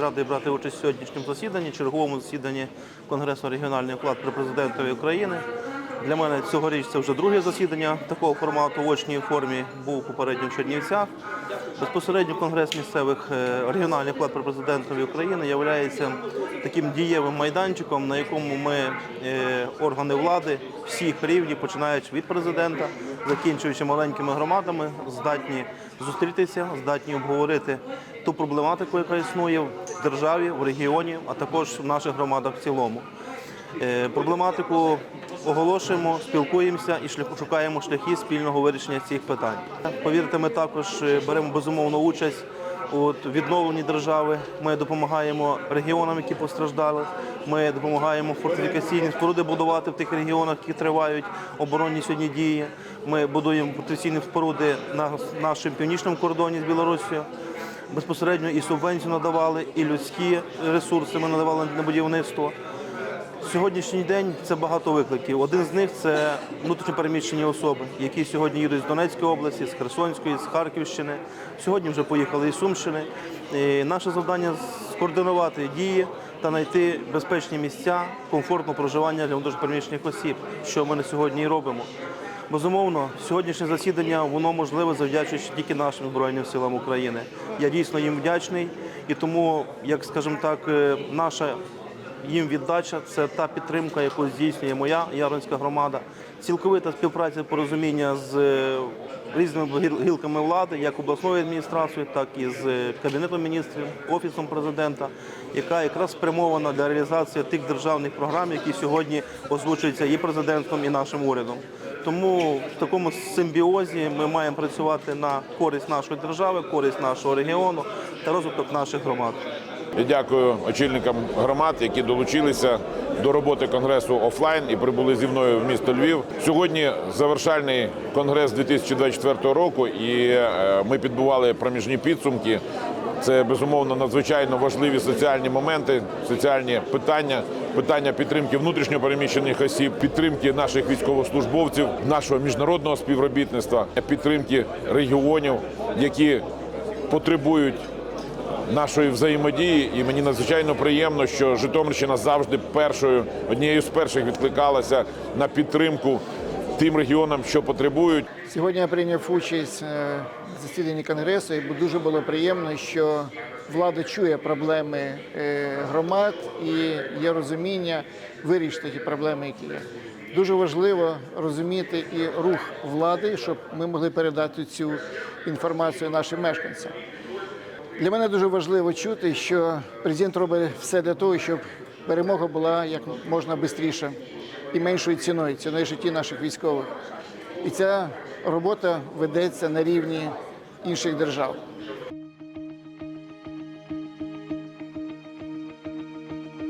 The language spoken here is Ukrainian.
Радий брати участь в сьогоднішньому засіданні, черговому засіданні Конгресу регіональний вклад при президентові України. Для мене цьогоріч це вже друге засідання такого формату в очній формі. Був попередньо в Чернівцях. Безпосередньо Конгрес місцевих е, регіональних вклад при президентові України є таким дієвим майданчиком, на якому ми, е, органи влади всіх рівнів, починаючи від президента, закінчуючи маленькими громадами, здатні зустрітися, здатні обговорити ту проблематику, яка існує в державі, в регіоні, а також в наших громадах в цілому. Е, Проблематику оголошуємо, спілкуємося і шукаємо шляхи спільного вирішення цих питань. Повірте, ми також е, беремо безумовну участь у відновленні держави. Ми допомагаємо регіонам, які постраждали. Ми допомагаємо фортифікаційні споруди будувати в тих регіонах, які тривають оборонні сьогодні дії. Ми будуємо фортифікаційні споруди на нашому північному кордоні з Білорусією. Безпосередньо і субвенцію надавали, і людські ресурси ми надавали на будівництво. Сьогоднішній день це багато викликів. Один з них це внутрішньопереміщені особи, які сьогодні їдуть з Донецької області, з Херсонської, з Харківщини. Сьогодні вже поїхали із Сумщини. І наше завдання скоординувати дії та знайти безпечні місця комфортного проживання для внутрішньопереміщених осіб, що ми на сьогодні і робимо. Безумовно, сьогоднішнє засідання воно можливе завдячуючи тільки нашим Збройним силам України. Я дійсно їм вдячний і тому, як скажімо так, е, наша їм віддача це та підтримка, яку здійснює моя Яронська громада. Цілковита співпраця порозуміння з е, різними гілками влади, як обласною адміністрацією, так і з е, кабінетом міністрів, офісом президента, яка якраз спрямована для реалізації тих державних програм, які сьогодні озвучуються і президентом, і нашим урядом. Тому в такому симбіозі ми маємо працювати на користь нашої держави, користь нашого регіону та розвиток наших громад. Я дякую очільникам громад, які долучилися до роботи конгресу офлайн і прибули зі мною в місто Львів. Сьогодні завершальний конгрес 2024 року, і е, ми підбували проміжні підсумки. Це безумовно надзвичайно важливі соціальні моменти, соціальні питання, питання підтримки внутрішньо переміщених осіб, підтримки наших військовослужбовців, нашого міжнародного співробітництва, підтримки регіонів, які потребують нашої взаємодії, і мені надзвичайно приємно, що Житомирщина завжди першою однією з перших відкликалася на підтримку тим регіонам, що потребують. Сьогодні я прийняв участь е, в засіданні конгресу, і дуже було приємно, що влада чує проблеми е, громад і є розуміння вирішити ті проблеми, які є. Дуже важливо розуміти і рух влади, щоб ми могли передати цю інформацію нашим мешканцям. Для мене дуже важливо чути, що президент робить все для того, щоб перемога була як можна швидше і меншою ціною, ціною житті наших військових. І ця робота ведеться на рівні інших держав.